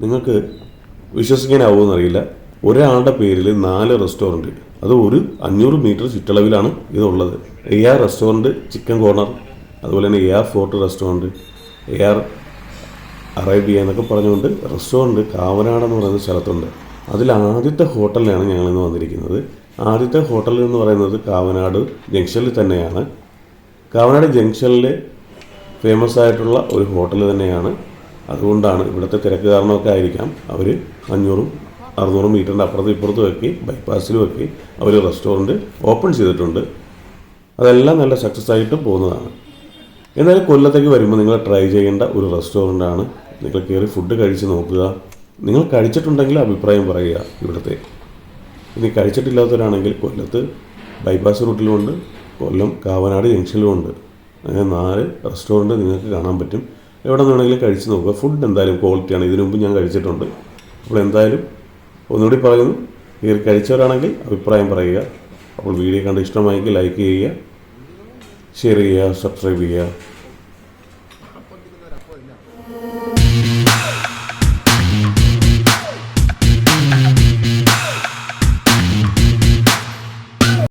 നിങ്ങൾക്ക് വിശ്വസിക്കാനാവുമെന്നറിയില്ല. ഒരാളുടെ പേരിൽ നാല് റെസ്റ്റോറന്റ്. അത് ഒരു അഞ്ഞൂറ് മീറ്റർ ചുറ്റളവിലാണ് ഇതുള്ളത്. A R restaurant chicken corner അതുപോലെ തന്നെ A R fort restaurant A R Arabia എന്നൊക്കെ പറഞ്ഞുകൊണ്ട് റെസ്റ്റോറന്റ് കാവനാട് എന്ന് പറയുന്ന സ്ഥലത്തുണ്ട്. അതിൽ ആദ്യത്തെ ഹോട്ടലിലാണ് ഞങ്ങളിന്ന് വന്നിരിക്കുന്നത്. ആദ്യത്തെ ഹോട്ടൽ എന്ന് പറയുന്നത് കാവനാട് ജംഗ്ഷനിൽ തന്നെയാണ്. കാവനാട് ജംഗ്ഷനിലെ ഫേമസ് ആയിട്ടുള്ള ഒരു ഹോട്ടൽ തന്നെയാണ്. അതുകൊണ്ടാണ് ഇവിടുത്തെ തിരക്ക് കാരണമൊക്കെ ആയിരിക്കാം അവർ അഞ്ഞൂറും അറുന്നൂറും മീറ്ററിന്റെ അപ്പുറത്തും ഇപ്പുറത്തും ഒക്കെ ബൈപ്പാസിലും ഒക്കെ അവർ റെസ്റ്റോറന്റ് ഓപ്പൺ ചെയ്തിട്ടുണ്ട്. അതെല്ലാം നല്ല സക്സസ് ആയിട്ട് പോകുന്നതാണ്. എന്നാൽ കൊല്ലത്തേക്ക് വരുമ്പോൾ നിങ്ങൾ ട്രൈ ചെയ്യേണ്ട ഒരു റെസ്റ്റോറന്റാണ് നിങ്ങൾ കയറി ഫുഡ് കഴിച്ച് നോക്കുക. നിങ്ങൾ കഴിച്ചിട്ടുണ്ടെങ്കിൽ അഭിപ്രായം പറയുക ഇവിടുത്തെ. ഇനി കഴിച്ചിട്ടില്ലാത്തവരാണെങ്കിൽ കൊല്ലത്ത് ബൈപ്പാസ് റൂട്ടിലുമുണ്ട് കൊല്ലം കാവനാട് ജംഗ്ഷനിലുമുണ്ട് അങ്ങനെ നാല് റെസ്റ്റോറന്റ് നിങ്ങൾക്ക് കാണാൻ പറ്റും. എവിടെ നിന്നാണെങ്കിലും കഴിച്ച് നോക്കുക. ഫുഡ് എന്തായാലും ക്വാളിറ്റിയാണ് ഇതിനു മുമ്പ് ഞാൻ കഴിച്ചിട്ടുണ്ട്. അപ്പോൾ എന്തായാലും ഒന്നുകൂടി പറയുന്നു. ഇതിൽ കഴിച്ചവരാണെങ്കിൽ അഭിപ്രായം പറയുക. അപ്പോൾ വീഡിയോ കണ്ട് ഇഷ്ടമായെങ്കിൽ ലൈക്ക് ചെയ്യുക. ഷെയർ ചെയ്യുക സബ്സ്ക്രൈബ് ചെയ്യുക.